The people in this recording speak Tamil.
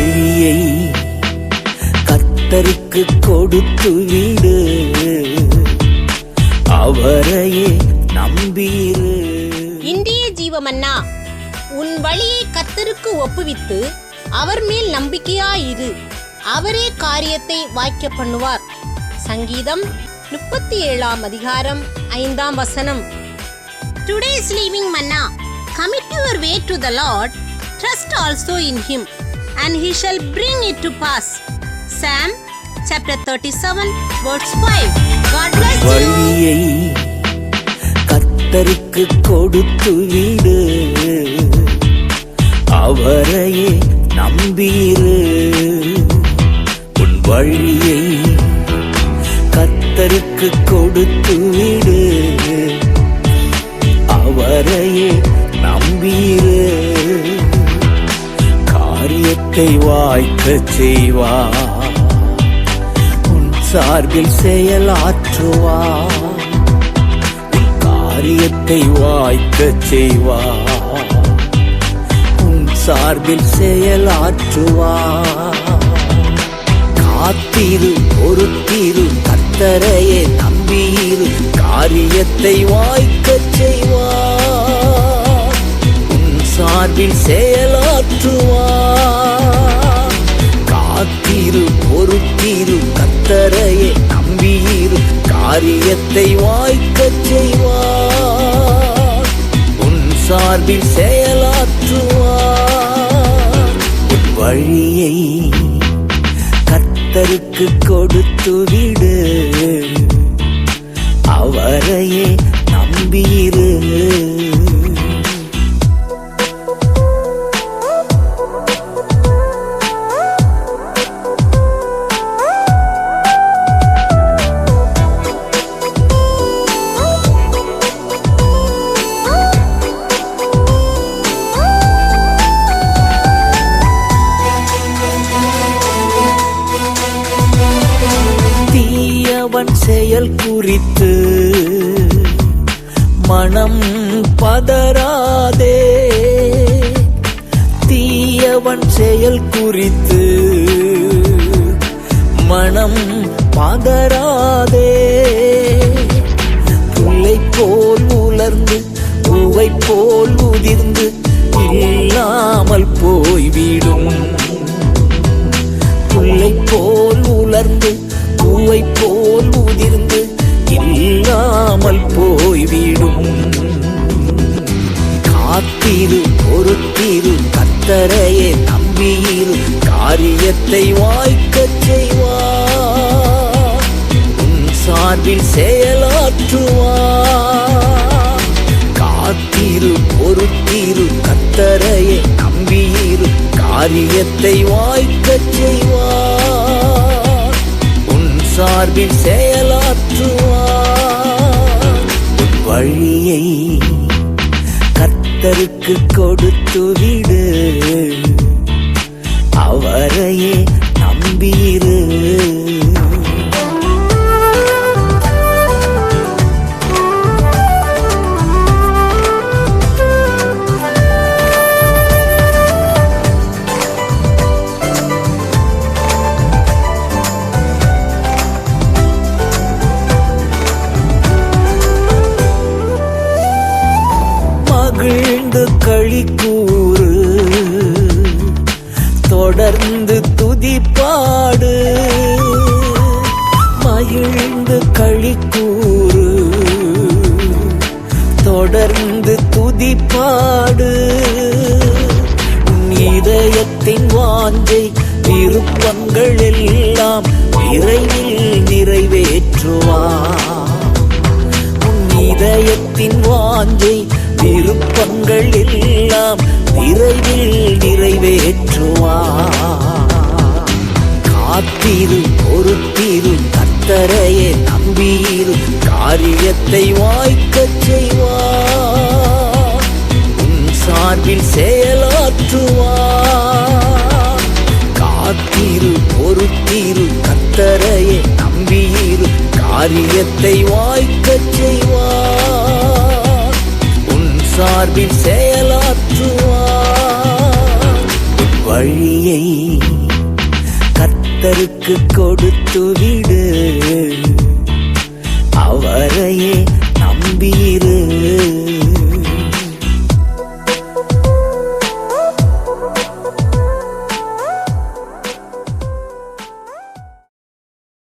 வழியை கத்தருக்கு கொடுத்து விடு. அவரையே நம்பீரு இந்திய ஜீவமன்னா உன் வழியை கத்தருக்கு ஒப்புவித்து அவர் மேல் நம்பிக்கையாயிரு. அவரே காரியத்தை வாய்க்க பண்ணுவார். சங்கீதம் முப்பத்தி ஏழாம் அதிகாரம் ஐந்தாம் வசனம். Today's living manna commit your way to the Lord trust also in him and he shall bring it to pass psalm chapter thirty seven verse five God bless you வழியை கத்தருக்கு கொடுத்து விடு. அவரையே நம்பீரு. உன் வழியை கத்தருக்கு கொடுத்து விடு. அவரையே வாழ்க்கை வாய்க்கச் செய்வா. உன் சார்பில் செயலாற்றுவா. காரியத்தை வாய்க்க செய்வா. உன் சார்பில் செயலாற்றுவா. காத்திரு பொறுத்திரு கத்தரையே நம்பியிரு காரியத்தை வாய்க்கச் செய்வா. உன் சார்பில் செயலாற்றுவார் காத்திரு பொறுத்திரு கத்தரையே நம்பியிரு காரியத்தை வாய்க்க செய்வார். உன் சார்பில் செயலாற்றுவார். உன் வழியை கத்தருக்கு கொடுத்து விடு. அவரையே நம்பியிரு. தீயவன் செயல் குறித்து மனம் பதறாதே. தீயவன் செயல் குறித்து மனம் பதறாதே. புல்லை போல் உலர்ந்து பூவை போல் உதிர்ந்து இல்லாமல் போய்விடும். புல்லை போல் உலர்ந்து பூவை போல் உதிர்ந்து இல்லாமல் போய்விடும். காத்திரு பொறுத்திரு கத்தரையே நம்பியிரு காரியத்தை வாய்க்கச் செய்வார் உன் சார்பில் செயலாற்றுவார் காத்திரு பொறுத்திரு கத்தரையே நம்பியிரு காரியத்தை வாய்க்க உன் சார்பில் செயலாற்றுவார். வழியை கத்தருக்கு கொடுத்து விட கூறு. தொடர்ந்து துதிப்பாடு. மகிழ்ந்து கழிக்கூறு தொடர்ந்து துதிப்பாடு. இதயத்தின் வாஞ்சை விருப்பங்கள் எல்லாம் விரைவில் நிறைவேற்றுவான். உன் இதயத்தின் வாஞ்சை விருப்பங்கள் எல்லாம் நிறைவில் நிறைவேற்றுவார். காத்திரு பொறுத்திரு கத்தரையே நம்பியிரும் காரியத்தை வாய்க்கச் செய்வார். உன் சார்பில் செயலாற்றுவார். காத்திரு பொறுத்திரு கத்தரையே நம்பியிரு காரியத்தை வாய்க்கச் செய்வார். சார்பில் செயலாற்றுவார். வழியை கத்தருக்கு கொடுத்து விடு. அவரையே நம்பியிரு.